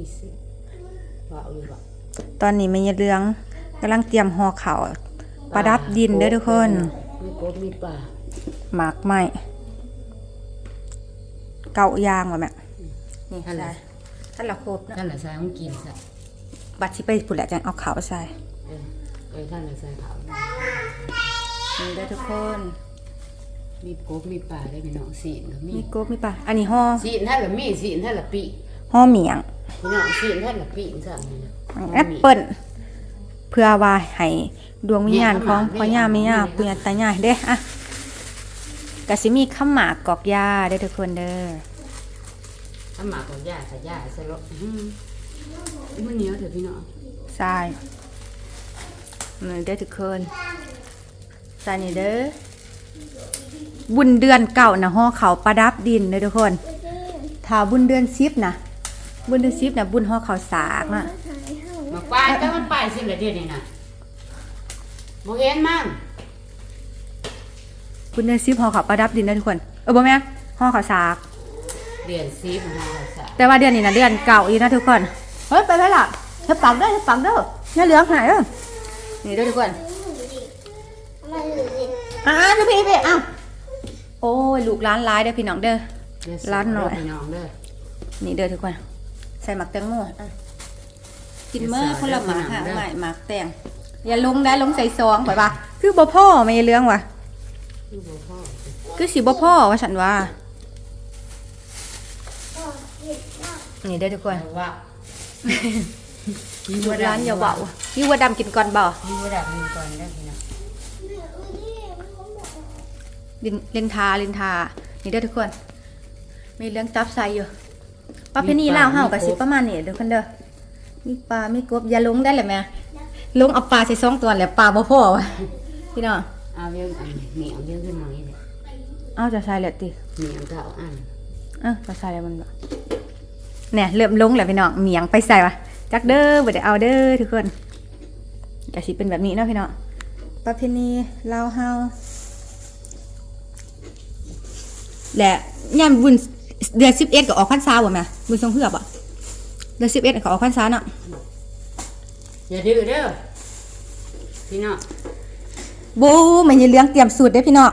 ยี่สิบว่าเอาอยู่บ่ตอนนี้แม่ยายเรืองกำลังเตรียมห่อข้าวประดับดินเด้อทุกคน มีกบมีปลาหมากไม้เกายางว่ะแม่นี่ท่านใช่ละท่านละครบนะท่านละใส่ของกินซะบัดสิไปพุ่นแหละจังเอาข้าวใส่เออเออท่านละใส่เขานี่เด้อทุกคน มีกบมีปลาได้พี่น้องสีนก็มีมีกบมีปลาอันนี้ห่อสีนท่านละมีสีนท่านละปีห่อเหมียง พี่น้องสีนท่านละปีซะนี่นะแอปเปิ้ลเพื่อว่าให้ดวงวิญญาณของพ่อย่าแม่ย่าปู่ย่าตายายเด้อะก็สิมีข้าวหมากกอกยาเด้อทุกคนเด้อถ้าหมาของย่าถ้าย่าสลบอืมมันเหนียวเถอะพี่น้องใช่นี่เด้อทุกคนใส่นี่เด้อบุญเดือนเก่านะห่อเขาวประดับดินเด้อทุกคนถ้าบุญเดือนสิบนะ บุญเดือนสิบนะบุญห่อเขาวสากนะมาป้ายก็มันป้ายสิละเดียวนี่นะบ่เห็นมันบุญเดือนสิบห่อเขาวประดับดินเด้อทุกคน เออบ่แม่นห่อเขาวสากเรียนซีมันมาสะแต่ว่าเดือนนี้นะเดือนเก่าอีกนะทุกคน เฮ้ยไปไปล่ะเธอปักเด้อเธอปักเด้อเนี่ยเหลืองหายเด้อนี่เด้อทุกคนอ่าดูพี่พี่อ้าวโอ้ยลูกร้านร้ายเด้อพี่น้องเด้อเดี๋ยวร้านหน่อยพี่น้องเด้อนี่เด้อทุกคน ใส่หมักแตงโมอะกินเมื่อคนละหมากหางใหม่หมักแตงอย่าลงได้ลงใส่ซองข่อยว่าคือบ่พ่อไม่เรื่องว่ะคือบ่พ่อคือสิบ่พ่อว่าฉันว่านี่เด้อทุกคนแต่ว่าอยู่ร้านอย่าเบาอยู่ว่าดำกินก่อนเบามีระดับหนึงก่อนได้อพี่น้องลินเลนทาเลนทา นี่เด้อทุกคน มีเรื่องจับใส่อยู่ ป้าเพนี่ลาวเฮากับสิประมาณนี้เด้อคนเด้อมีปลามีกบอย่าลงได้เลยแม่ลงเอาปลาใส่ซองตัวแหล้วปลาบ่พอวะพี่น้องเอาเรื่องอันเหนียวเยอะขึ้นมาอีกเลยเอาจะใส่แล้วติเหนียวก็เอาอันเออจะใส่แล้วมันบ่เนี่ยเริ่มลงแล้วพี่น้องเหมียงไปใส่วะจักเด้อบ่ได้เอาเด้อทุกคนก็สิเป็นแบบนี้เนาะพี่น้องประเพณีลาวเฮาและยามบุญ เดือน11ก็ออกพรรษาบ่แม่บุญทรงเฮือบอะเดือน11ก็ออกพรรษาเนาะอย่าดื้อเด้อพี่น้องบูมันอย่าเลี้ยงเตรียมสูตรได้อพี่น้อง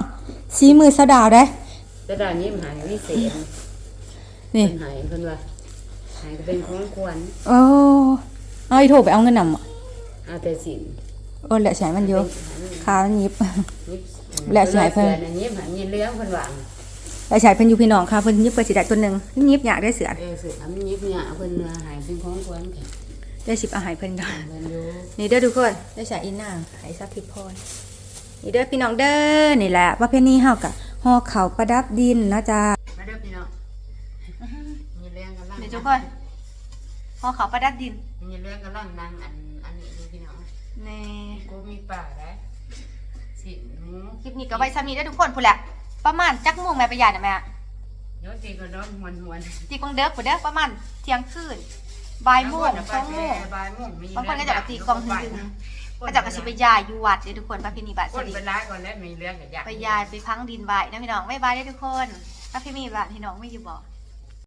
ชี้มือสะดาวได้อแต่ดาวนี้มันหายวิเศษนี่มันหายเพิ่นว่าหายก็เป็นของควรโอ้เอาอีโทรไปเอาเงินนำอะเอาแต่สินโอ้แหละใช้มันอยู่ขามันยิบยิบและสิให้เพิ่นสือน่ะยิบหายินเลี้ยงเพิ่นวาง แล้วใช้เพิ่นอยู่พี่น้องค่ะเพิ่นยิบไปสิได้ตัวหนึงยิบอยากได้เสือเออสือทำยิบเนี่ยเพิ่นว่าหายเป็นของควรแค่ได้สิบอาหารเพิ่นดอกเพิ่นอยู่นี่เด้อทุกคนได้ใช้อีนางไห้ซับพิพรนี่เด้อพี่น้องเด้อนี่แหละประเพณีเฮากะห่อข้าวประดับดินนะจ๊ะมาเด้อพี่น้องยินเลี้ยงกันล่างนี่ทุกคนห่อข้าวประดับดินยินเลี้ยงกันล่างนางอันอันนี้ดูพี่น้องนี่กูมีป่าได้สิหนูคลิปนี้ก็ไว้ซ้ำนี้เด้อทุกคนพุ่นแหละ ประมาณจักโมงแม่ประหยัดนะแม่โยนตีก็ร้อนหวนหวนตีกองเด้อพุ่นเด้อประมาณเที่ยงคืนบ่ายโมงสองโมงบ่ายโมงมีบางคนก็จะมาตีกลองหึงๆก็จะกระชิบไปยายอยู่วัดเด้อทุกคนประเพณีบาทคสนลีเป็นร้ายก่อนแล้วมีเรื่องกับยากไปยายไปพังดินไหวนะพี่น้องบ๊ายบายเด้อทุกคนประเพณีบาทพี่น้องไม่อยู่บ่